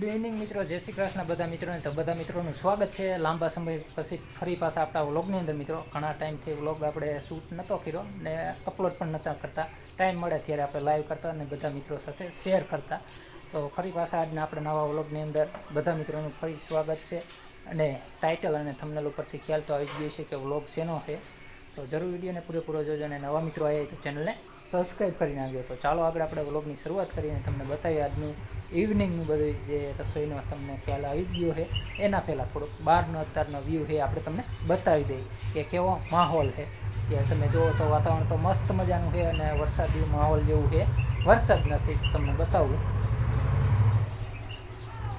Good evening મિત્રો. જય શ્રી કૃષ્ણ બધા મિત્રોને. તો બધા મિત્રોનું સ્વાગત છે. લાંબા સમય પછી ફરી પાછા આપણા વ્લોગની અંદર, મિત્રો. ઘણા ટાઈમથી વ્લોગ આપણે શૂટ નહોતો કર્યો ને અપલોડ પણ નહોતા કરતા. ટાઈમ મળે ત્યારે આપણે લાઈવ કરતા અને બધા મિત્રો સાથે શેર કરતા. તો ફરી પાછા આજના આપણે નવા વ્લોગની અંદર બધા મિત્રોનું ફરી સ્વાગત છે. અને ટાઇટલ અને થમનલ ઉપરથી ખ્યાલ તો આવી જ ગયો છે કે વ્લોગ શેનો છે. તો જરૂર વિડીયોને પૂરેપૂરો જોજો અને નવા મિત્રો આવ્યા તો ચેનલને સબસ્ક્રાઈબ કરીને આવ્યો તો ચાલો આગળ આપણે વ્લોગની શરૂઆત કરીને તમને બતાવીએ આજની ઇવનિંગનું બધું જે રસોઈનો તમને ખ્યાલ આવી ગયો છે, એના પહેલાં થોડુંક બહારનો અત્યારનો વ્યૂ છે આપણે તમને બતાવી દઈએ કે કેવો માહોલ છે. કે તમે જુઓ તો વાતાવરણ તો મસ્ત મજાનું છે અને વરસાદી માહોલ જેવું છે. વરસાદ નથી, તમને બતાવું.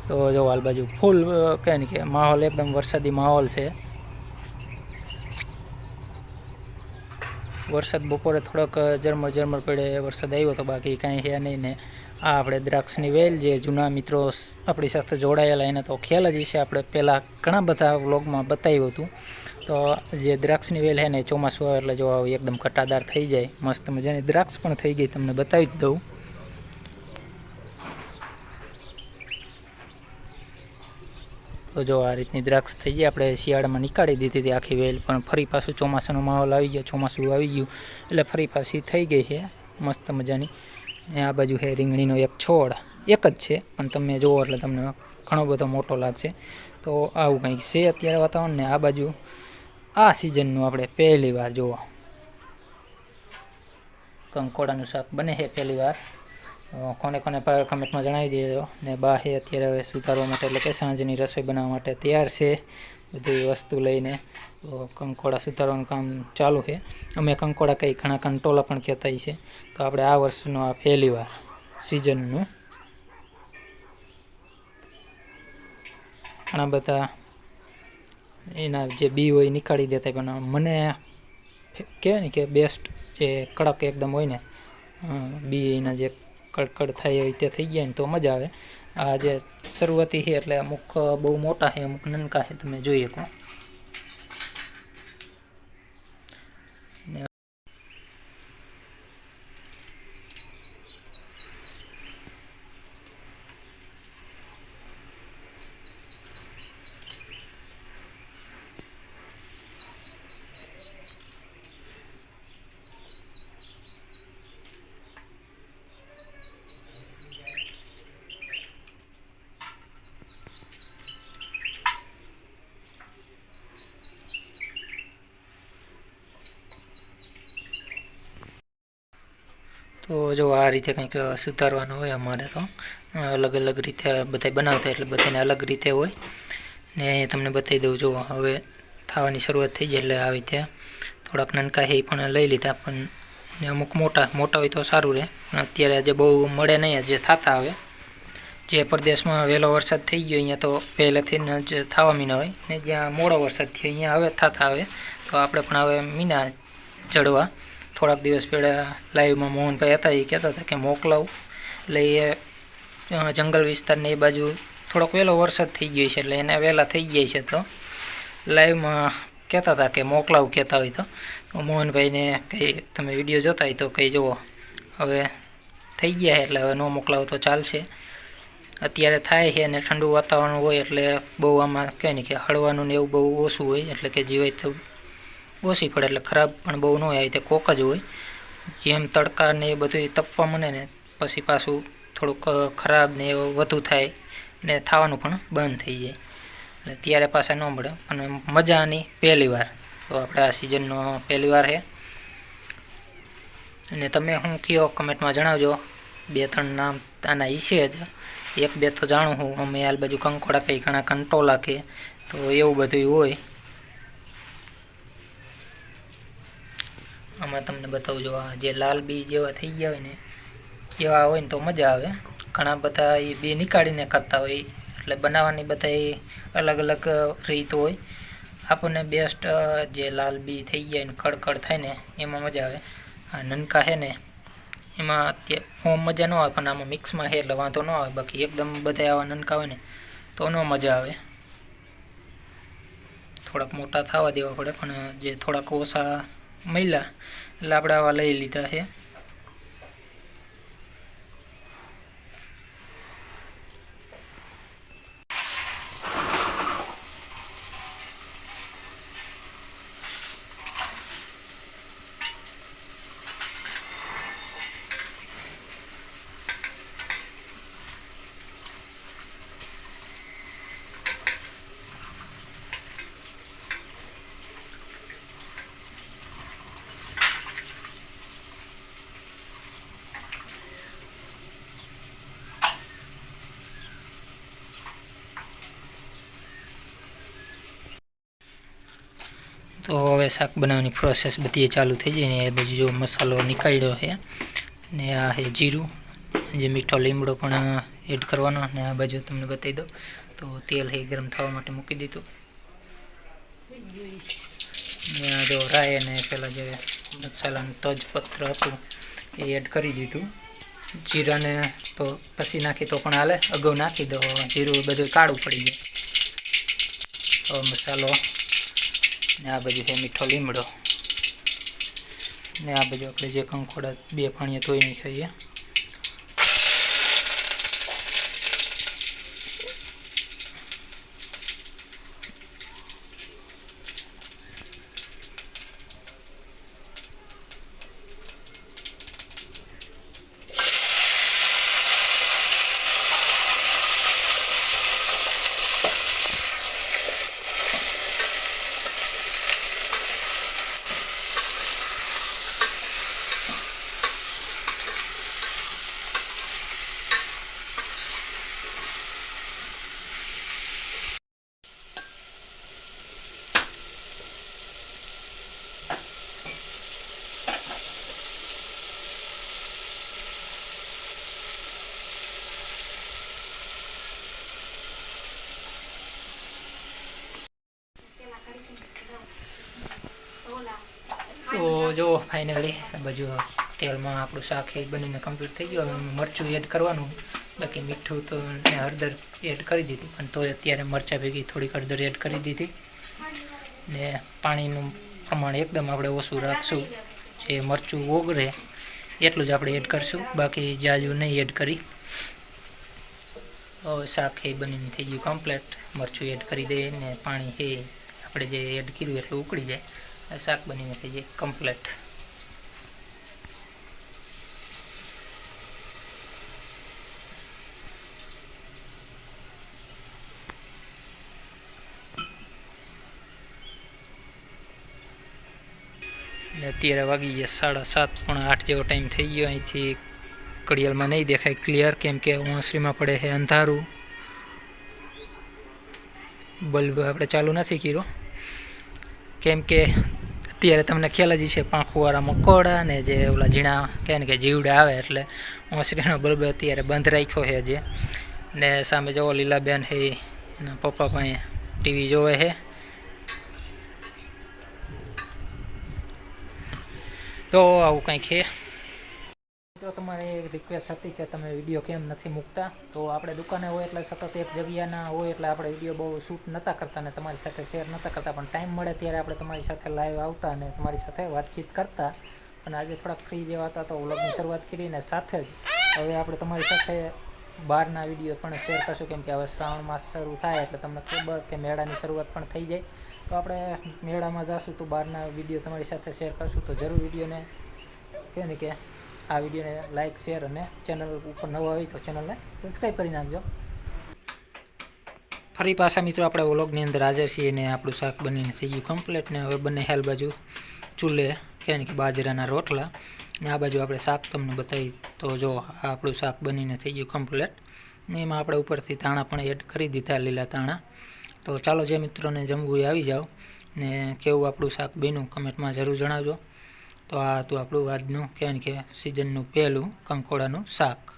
તો જો હાલ બાજુ ફૂલ કહે ને કે માહોલ એકદમ વરસાદી માહોલ છે. વરસાદ બપોરે થોડોક ઝરમર ઝરમર પડે, વરસાદ આવ્યો તો બાકી કાંઈ છે નહીં ને. આ આપણે દ્રાક્ષની વેલ જે જૂના મિત્રો આપણી સાથે જોડાયેલા એને તો ખ્યાલ જ છે આપણે પહેલાં ઘણા બધા વ્લોગમાં બતાવ્યું હતું. તો જે દ્રાક્ષની વેલ છે ને ચોમાસું આવે એટલે જો એકદમ કટાદાર થઈ જાય, મસ્ત મજાની દ્રાક્ષ પણ થઈ ગઈ, તમને બતાવી જ દઉં. તો જો આ રીતની દ્રાક્ષ થઈ ગઈ, આપણે શિયાળામાં નીકાળી દીધી હતી આખી વેલ, પણ ફરી પાછું ચોમાસાનો માહોલ આવી ગયો, ચોમાસું આવી ગયું, એટલે ફરી પાછી થઈ ગઈ છે, મસ્ત મજાની. ને આ બાજુ છે રીંગણીનો એક છોડ, એક જ છે, પણ તમે જુઓ એટલે તમને ઘણો બધો મોટો લાગશે. તો આવું કંઈક છે અત્યારે વાતાવરણ, ને આ બાજુ આ સિઝનનું આપણે પહેલી વાર જોવા. કંકોડાનું શાક બને છે પહેલી વાર. કોને કોને કમેન્ટમાં જણાવી દેજો. ને બા છે અત્યારે હવે સુધારવા માટે, એટલે કે સાંજની રસોઈ બનાવવા માટે તૈયાર છે. બધી વસ્તુ લઈને, તો કંકોડા સુધારવાનું કામ ચાલુ છે. અમે કંકોડા કંઈ ઘણા કંટોલા પણ કહેતા છે તો આપણે આ વર્ષનું આ પહેલી વાર સિઝનનું ઘણા બધા એના જે બી હોય નીકાળી દેતા પણ મને કહેવાય ને કે બેસ્ટ જે કડક એકદમ હોય ને બી એના જે કડકડ થાય એ રીતે થઈ ગયા ને તો મજા આવે. આ જે શરૂઆતી છે એટલે અમુક બહુ મોટા છે, અમુક નનકા છે, તમે જોઈ શકો ને તો જો આ રીતે કંઈક સુધારવાનું હોય અમારે તો અલગ અલગ રીતે બધા બનાવતા એટલે બધાને અલગ રીતે હોય. ને અહીંયા તમને બતાવી દઉં, જો હવે થવાની શરૂઆત થઈ જાય એટલે આવી રીતે થોડાક નનકા એ પણ લઈ લીધા, પણ ને અમુક મોટા મોટા હોય તો સારું રહે પણ અત્યારે આજે બહુ મળે નહીં જે થતા આવે. જે પ્રદેશમાં વહેલો વરસાદ થઈ ગયો અહીંયા તો પહેલેથી જ થવા મીના હોય, ને જ્યાં મોડો વરસાદ થયો અહીંયા હવે થતા આવે. તો આપણે પણ હવે મીના ચડવા. થોડાક દિવસ પહેલાં લાઈવમાં મોહનભાઈ હતા, એ કહેતા હતા કે મોકલાવું. એટલે એ જંગલ વિસ્તારની એ બાજુ થોડોક વહેલો વરસાદ થઈ ગયો છે, એટલે એને વહેલા થઈ ગયા છે તો લાઈવમાં કહેતા હતા કે મોકલાવું કહેતા હોય તો. મોહનભાઈને કંઈ, તમે વીડિયો જોતા હોય તો કંઈ જુઓ. હવે થઈ ગયા છે, એટલે હવે ન મોકલાવો તો ચાલશે. અત્યારે થાય છે અને ઠંડુ વાતાવરણ હોય એટલે બહુ આમાં કહે ને કે હળવાનું ને એવું બહુ ઓછું હોય, એટલે કે જીવાય તો ઓછી પડે એટલે ખરાબ પણ બહુ ન હોય આવી રીતે કોક જ હોય. જેમ તડકા ને એ બધું તપવા મને ને પછી પાછું થોડુંક ખરાબ ને એવું વધુ થાય ને થવાનું પણ બંધ થઈ જાય. એટલે ત્યારે પાછા ન મળે. અને મજાની પહેલી વાર. તો આપણે આ સિઝનનો પહેલી વાર છે. અને તમે હું કયો? કમેન્ટમાં જણાવજો. બે, ત્રણ નામ આના ઈશે જ. એક બે તો જાણું હું. અમે આ બાજુ કંકોડા કંઈ ઘણા કંટોલા કે તો એવું બધું હોય. આમાં તમને બતાવું જો આ જે લાલ બી જેવા થઈ ગયા હોય ને, એવા હોય ને તો મજા આવે. ઘણા બધા એ બી નીકાળીને કરતા હોય, એટલે બનાવવાની બધા એ અલગ અલગ રીત હોય. આપણને બેસ્ટ જે લાલ બી થઈ ગયા ને કડકડ થાય ને, એમાં મજા આવે. આ નનકા છે ને, એમાં અત્યારે ઓમ મજા ન આવે, પણ આમાં મિક્સમાં છે એટલે વાંધો ન આવે. બાકી એકદમ બધા આવા નનકા હોય ને, તો ન મજા આવે. થોડાક મોટા થવા દેવા પડે, પણ જે થોડાક ઓછા મહિલા એટલે આપણે આવા લઈ લીધા છે. તો હવે શાક બનાવવાની પ્રોસેસ બધી ચાલુ થઈ જાય ને એ બાજુ જો મસાલો નીકળ્યો છે ને આ છે જીરું, જે મીઠો લીમડો પણ એડ કરવાનો ને આ બાજુ તમને બતાવી દઉં. તો તેલ એ ગરમ થવા માટે મૂકી દીધું. ને આ જો રાય અને પહેલાં જે મસાલાનું તજપત્ર હતું એ એડ કરી દીધું. જીરાને તો પછી નાખી તો પણ હાલે, અગાઉ નાખી દો, જીરું બધું કાળું પડી જાય તો મસાલો ને આ બાજુ છે મીઠો લીમડો. ને આ બાજુ આપણે જે કંકોડા બે પાણીએ ધોઈ નહીં ખાઈએ તો જો ફાઇનલી બાજુ તેલમાં આપણું શાક એ બનીને કમ્પ્લીટ થઈ ગયું. હવે મરચું એડ કરવાનું. બાકી મીઠું તો હળદર એડ કરી દીધી, પણ તો અત્યારે મરચાં ભેગી થોડીક હળદર એડ કરી દીધી. ને પાણીનું પ્રમાણ એકદમ આપણે ઓછું રાખશું. જે મરચું ઓગળે એટલું જ આપણે એડ કરશું. બાકી જાજુ નહીં એડ કરી. શાક એ બનીને થઈ ગયું કમ્પ્લીટ મરચું એડ કરી દઈએ ને પાણી એ આપણે જે એડ કર્યું એટલું ઉકળી જાય. શાક બનીને થઈ જાય કમ્પ્લીટ ને અત્યારે વાગી ગયા સાડા સાત, પણ આઠ જેવો ટાઈમ થઈ ગયો. અહીંથી કડિયાલમાં નહીં દેખાય ક્લિયર કેમ કે ઓસરીમાં પડે છે અંધારું. બલ્બ આપણે ચાલુ નથી કર્યો. કેમ કે અત્યારે તમને ખ્યાલ જ છે પાંખુવાળા મકોડા ને જે ઓલા ઝીણા કહે ને કે જીવડા આવે એટલે ઓસરીનો બલ્બ અત્યારે બંધ રાખ્યો છે જે ને સામે જુઓ લીલાબેન છે, એના પપ્પા પાસે ટીવી જોવે છે. તો આવું કંઈક છે. એક રિક્વેસ્ટ હતી કે તમે વીડિયો કેમ નથી મૂકતા? તો આપણે દુકાને હોય એટલે સતત એક જગ્યાના હોય એટલે આપણે વીડિયો બહુ શૂટ નહોતા કરતા ને તમારી સાથે શેર નહોતા કરતા. પણ ટાઈમ મળે ત્યારે આપણે તમારી સાથે લાઈવ આવતા અને તમારી સાથે વાતચીત કરતા. અને આજે થોડાક ફ્રી જેવા હતા તો વ્લોગની શરૂઆત કરીને સાથે જ હવે આપણે તમારી સાથે બહારના વીડિયો પણ શેર કરશું. કેમ કે હવે શ્રાવણ માસ શરૂ થાય એટલે તમને ખબર કે મેળાની શરૂઆત પણ થઈ જાય. તો આપણે મેળામાં જઈશું તો બહારના વીડિયો તમારી સાથે શેર કરશું. તો જરૂર વિડીયોને કહે ને કે આ વિડીયોને લાઇક શેર અને ચેનલ ઉપર નવો હોય તો ચેનલને સબસ્ક્રાઈબ કરી નાખજો. ફરી પાછા મિત્રો આપણે વ્લોગની અંદર હાજર છીએ ને આપણું શાક બનીને થઈ ગયું કમ્પ્લીટ ને હવે બંને હેલ બાજુ ચૂલે કે બાજરાના રોટલા ને આ બાજુ આપણે શાક તમને બતાવી. તો જો આ આપણું શાક બનીને થઈ ગયું કમ્પ્લીટ ને એમાં આપણે ઉપરથી તાણા પણ એડ કરી દીધા, લીલા તાણા તો ચાલો જે મિત્રોને જમવું આવી જાઓ ને કેવું આપણું શાક બન્યું કમેન્ટમાં જરૂર જણાવજો. તો આ હતું આપણું આજનું કહેવાય ને કે સિઝનનું પહેલું કંકોડાનું શાક.